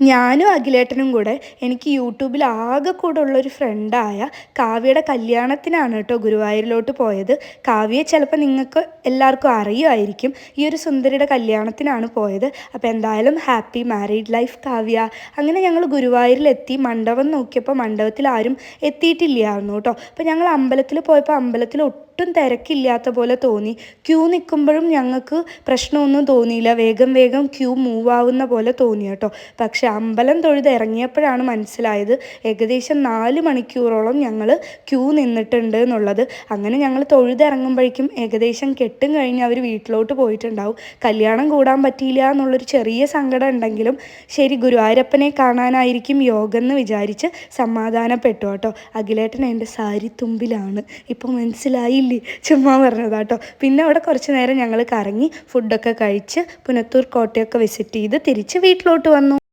ഞാനും അഖിലേട്ടനും കൂടെ എനിക്ക് യൂട്യൂബിൽ ആകെ കൂടെ ഉള്ളൊരു ഫ്രണ്ടായ കാവ്യയുടെ കല്യാണത്തിനാണ് കേട്ടോ ഗുരുവായൂരിലോട്ട് പോയത്. കാവ്യയെ ചിലപ്പോൾ നിങ്ങൾക്ക് എല്ലാവർക്കും അറിയുമായിരിക്കും ഈ ഒരു സുന്ദരിയുടെ കല്യാണത്തിനാണ് പോയത്. അപ്പോൾ എന്തായാലും ഹാപ്പി മാരീഡ് ലൈഫ് കാവ്യ. അങ്ങനെ ഞങ്ങൾ ഗുരുവായൂരിലെത്തി. മണ്ഡപം നോക്കിയപ്പോൾ മണ്ഡപത്തിൽ ആരും എത്തിയിട്ടില്ലായിരുന്നു കേട്ടോ. അപ്പോൾ ഞങ്ങൾ അമ്പലത്തിൽ പോയപ്പോൾ അമ്പലത്തിൽ തിരക്കില്ലാത്ത പോലെ തോന്നി. ക്യൂ നിൽക്കുമ്പോഴും ഞങ്ങൾക്ക് പ്രശ്നമൊന്നും തോന്നിയില്ല. വേഗം വേഗം ക്യൂ മൂവ് ആവുന്ന പോലെ തോന്നി കേട്ടോ. പക്ഷെ അമ്പലം തൊഴുത് ഇറങ്ങിയപ്പോഴാണ് മനസ്സിലായത് ഏകദേശം നാല് മണിക്കൂറോളം ഞങ്ങൾ ക്യൂ നിന്നിട്ടുണ്ട് എന്നുള്ളത്. അങ്ങനെ ഞങ്ങൾ തൊഴുതിറങ്ങുമ്പോഴേക്കും ഏകദേശം കെട്ടും കഴിഞ്ഞ് അവർ വീട്ടിലോട്ട് പോയിട്ടുണ്ടാവും. കല്യാണം കൂടാൻ പറ്റിയില്ല എന്നുള്ളൊരു ചെറിയ സങ്കടം ഉണ്ടെങ്കിലും ശരി ഗുരുവായൂരപ്പനെ കാണാനായിരിക്കും യോഗം എന്ന് വിചാരിച്ച് സമാധാനപ്പെട്ടു കേട്ടോ. അഖിലേട്ടൻ എന്റെ സാരി തുമ്പിലാണ്. ഇപ്പം മനസ്സിലായില്ലേ? ചുമ്മാ പറഞ്ഞതാട്ടോ പിന്നെ അവിടെ കുറച്ച് നേരം ഞങ്ങൾ കറങ്ങി ഫുഡൊക്കെ കഴിച്ച് പുനത്തൂർ കോട്ടയൊക്കെ വിസിറ്റ് ചെയ്ത് തിരിച്ച് വീട്ടിലോട്ട് വന്നു.